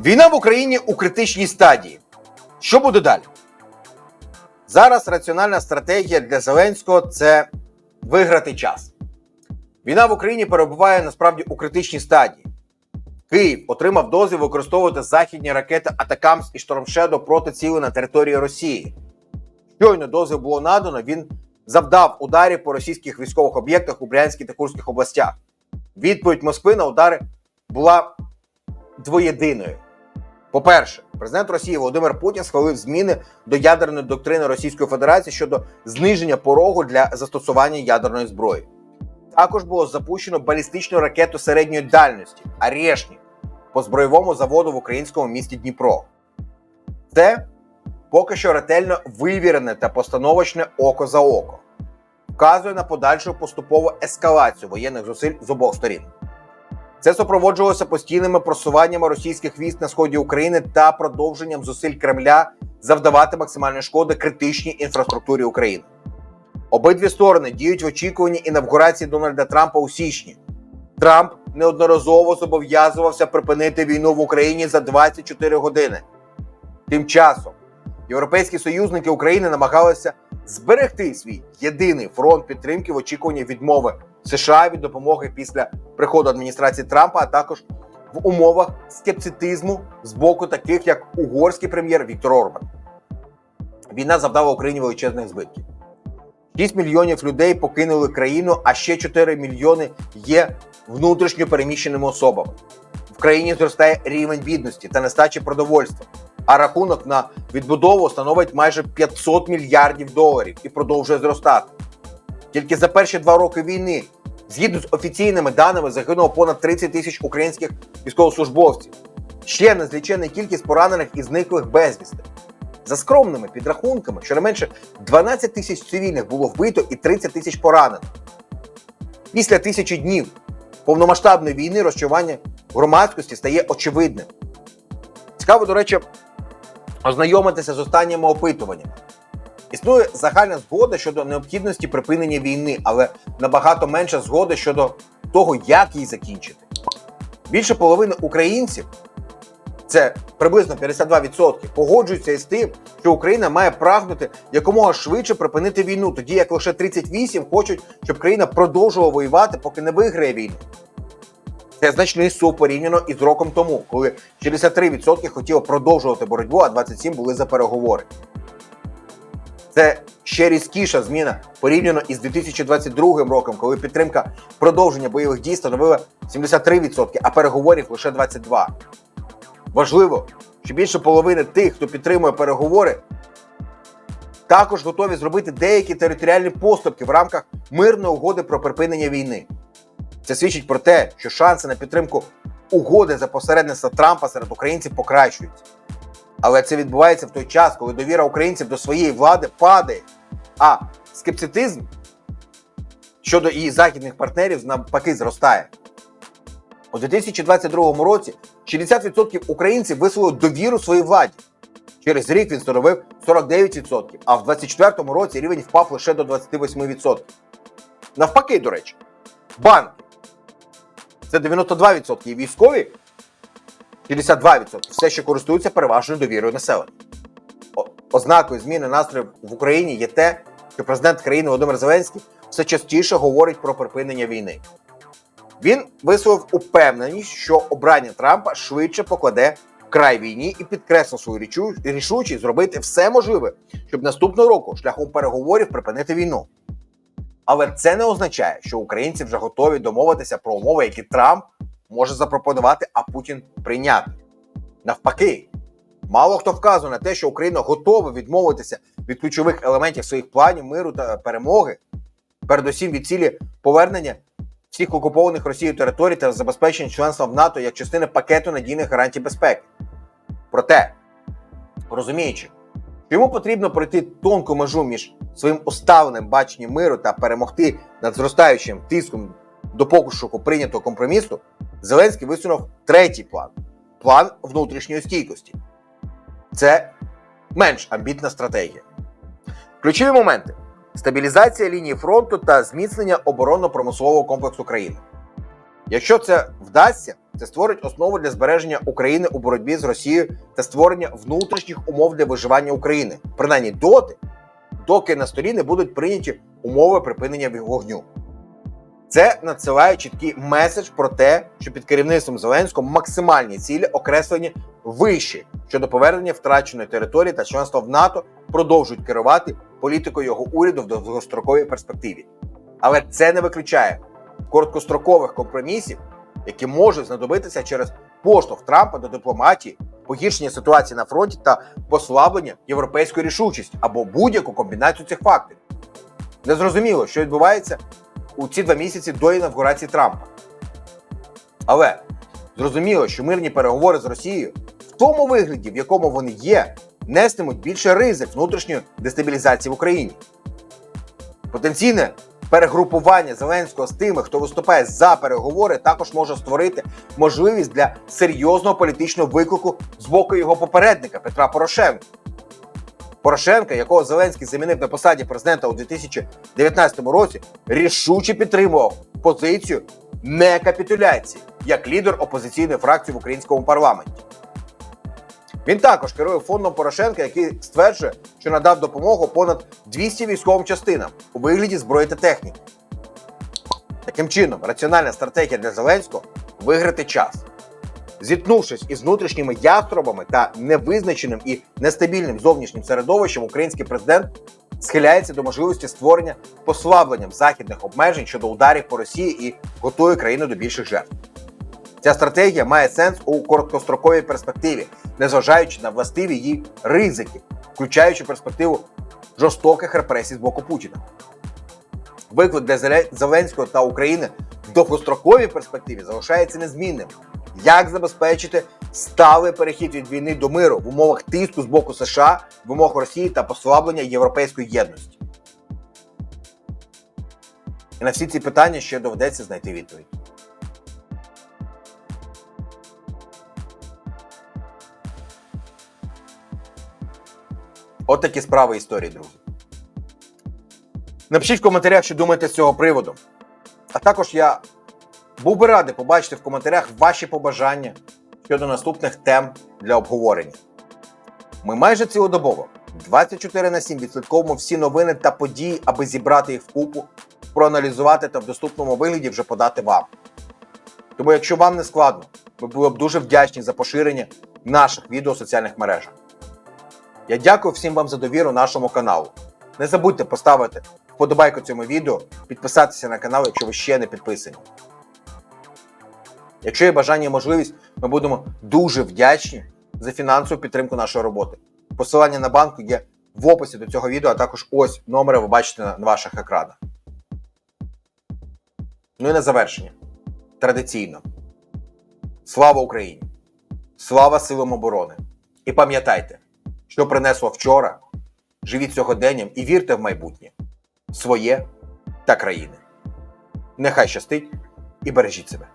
Війна в Україні у критичній стадії. Що буде далі? Зараз раціональна стратегія для Зеленського це виграти час. Війна в Україні перебуває насправді у критичній стадії. Київ отримав дозвіл використовувати західні ракети Атакамс і Штормшедо проти цілей на території Росії. Щойно дозвіл було надано, він завдав ударів по російських військових об'єктах у Брянській та Курських областях. Відповідь Москви на удари була двоєдиною. По-перше, президент Росії Володимир Путін схвалив зміни до ядерної доктрини Російської Федерації щодо зниження порогу для застосування ядерної зброї. Також було запущено балістичну ракету середньої дальності Арешнік по збройовому заводу в українському місті Дніпро. Це поки що ретельно вивірене та постановочне око за око, вказує на подальшу поступову ескалацію воєнних зусиль з обох сторін. Це супроводжувалося постійними просуваннями російських військ на сході України та продовженням зусиль Кремля завдавати максимальної шкоди критичній інфраструктурі України. Обидві сторони діють в очікуванні інавгурації Дональда Трампа у січні. Трамп неодноразово зобов'язувався припинити війну в Україні за 24 години. Тим часом європейські союзники України намагалися зберегти свій єдиний фронт підтримки в очікуванні відмови США від допомоги після приходу адміністрації Трампа, а також в умовах скептицизму з боку таких, як угорський прем'єр Віктор Орбан. Війна завдала Україні величезних збитків. 6 мільйонів людей покинули країну, а ще 4 мільйони є внутрішньо переміщеними особами. В країні зростає рівень бідності та нестачі продовольства, а рахунок на відбудову становить майже 500 мільярдів доларів і продовжує зростати. Тільки за перші два роки війни, згідно з офіційними даними, загинуло понад 30 тисяч українських військовослужбовців. Ще незліченна кількість поранених і зниклих безвісти. За скромними підрахунками, щонайменше 12 тисяч цивільних було вбито і 30 тисяч поранених. Після тисячі днів повномасштабної війни розчування громадськості стає очевидним. Цікаво, до речі, ознайомитися з останніми опитуваннями. Існує загальна згода щодо необхідності припинення війни, але набагато менша згода щодо того, як її закінчити. Більше половини українців, це приблизно 52%, погоджуються із тим, що Україна має прагнути якомога швидше припинити війну, тоді як лише 38 хочуть, щоб країна продовжувала воювати, поки не виграє війну. Це значний сув порівняно із роком тому, коли 63% хотіло продовжувати боротьбу, а 27% були за переговори. Це ще різкіша зміна порівняно із 2022 роком, коли підтримка продовження бойових дій становила 73%, а переговорів лише 22%. Важливо, що більше половини тих, хто підтримує переговори, також готові зробити деякі територіальні поступки в рамках мирної угоди про припинення війни. Це свідчить про те, що шанси на підтримку угоди за посередництва Трампа серед українців покращуються. Але це відбувається в той час, коли довіра українців до своєї влади падає, а скептицизм щодо її західних партнерів навпаки зростає. У 2022 році 60% українців висловили довіру своїй владі. Через рік він становив 49%, а в 2024 році рівень впав лише до 28%. Навпаки, до речі, банки це 92%, і військові 52% все ще користуються переважною довірою населення. Ознакою зміни настроїв в Україні є те, що президент країни Володимир Зеленський все частіше говорить про припинення війни. Він висловив упевненість, що обрання Трампа швидше покладе край війні і підкреслив свою рішучість зробити все можливе, щоб наступного року шляхом переговорів припинити війну. Але це не означає, що українці вже готові домовитися про умови, які Трамп може запропонувати, а Путін прийняти. Навпаки, мало хто вказує на те, що Україна готова відмовитися від ключових елементів своїх планів миру та перемоги, передусім від цілі повернення всіх окупованих Росією територій та забезпечення членства в НАТО як частини пакету надійних гарантій безпеки. Проте, розуміючи, йому потрібно пройти тонку межу між своїм усталеним баченням миру та перемогти над зростаючим тиском до пошуку прийнятого компромісу, Зеленський висунув третій план план внутрішньої стійкості. Це менш амбітна стратегія. Ключові моменти: стабілізація лінії фронту та зміцнення оборонно-промислового комплексу країни. Якщо це вдасться, це створить основу для збереження України у боротьбі з Росією та створення внутрішніх умов для виживання України, принаймні доти, доки на столі не будуть прийняті умови припинення вогню. Це надсилає чіткий меседж про те, що під керівництвом Зеленського максимальні цілі окреслені вищі щодо повернення втраченої території та членства в НАТО продовжують керувати політикою його уряду в довгостроковій перспективі. Але це не виключає короткострокових компромісів, які можуть знадобитися через поштовх Трампа до дипломатії, погіршення ситуації на фронті та послаблення європейської рішучості або будь-яку комбінацію цих факторів. Незрозуміло, що відбувається у ці два місяці до інавгурації Трампа. Але зрозуміло, що мирні переговори з Росією в тому вигляді, в якому вони є, нестимуть більше ризик внутрішньої дестабілізації в Україні. Потенційне перегрупування Зеленського з тими, хто виступає за переговори, також може створити можливість для серйозного політичного виклику з боку його попередника Петра Порошенка. Порошенка, якого Зеленський замінив на посаді президента у 2019 році, рішуче підтримував позицію некапітуляції як лідер опозиційної фракції в українському парламенті. Він також керує фондом Порошенка, який стверджує, що надав допомогу понад 200 військовим частинам у вигляді зброї та техніки. Таким чином, раціональна стратегія для Зеленського виграти час. Зіткнувшись із внутрішніми яструбами та невизначеним і нестабільним зовнішнім середовищем, український президент схиляється до можливості створення послабленням західних обмежень щодо ударів по Росії і готує країну до більших жертв. Ця стратегія має сенс у короткостроковій перспективі, незважаючи на властиві її ризики, включаючи перспективу жорстоких репресій з боку Путіна. Виклик для Зеленського та України в довгостроковій перспективі залишається незмінним. Як забезпечити сталий перехід від війни до миру в умовах тиску з боку США, вимог Росії та послаблення європейської єдності? І на всі ці питання ще доведеться знайти відповідь. От такі справи історії, друзі. Напишіть в коментарях, що думаєте з цього приводу. А також я був би радий побачити в коментарях ваші побажання щодо наступних тем для обговорення. Ми майже цілодобово 24 на 7 відслідковуємо всі новини та події, аби зібрати їх вкупу, проаналізувати та в доступному вигляді вже подати вам. Тому, якщо вам не складно, ми були б дуже вдячні за поширення наших відео в соціальних мережах. Я дякую всім вам за довіру нашому каналу. Не забудьте поставити вподобайку цьому відео, підписатися на канал, якщо ви ще не підписані. Якщо є бажання і можливість, ми будемо дуже вдячні за фінансову підтримку нашої роботи. Посилання на банку є в описі до цього відео, а також ось номери ви бачите на ваших екранах. Ну і на завершення. Традиційно. Слава Україні! Слава силам оборони! І пам'ятайте, що принесло вчора, живіть сьогоденням і вірте в майбутнє, своє та країни. Нехай щастить і бережіть себе.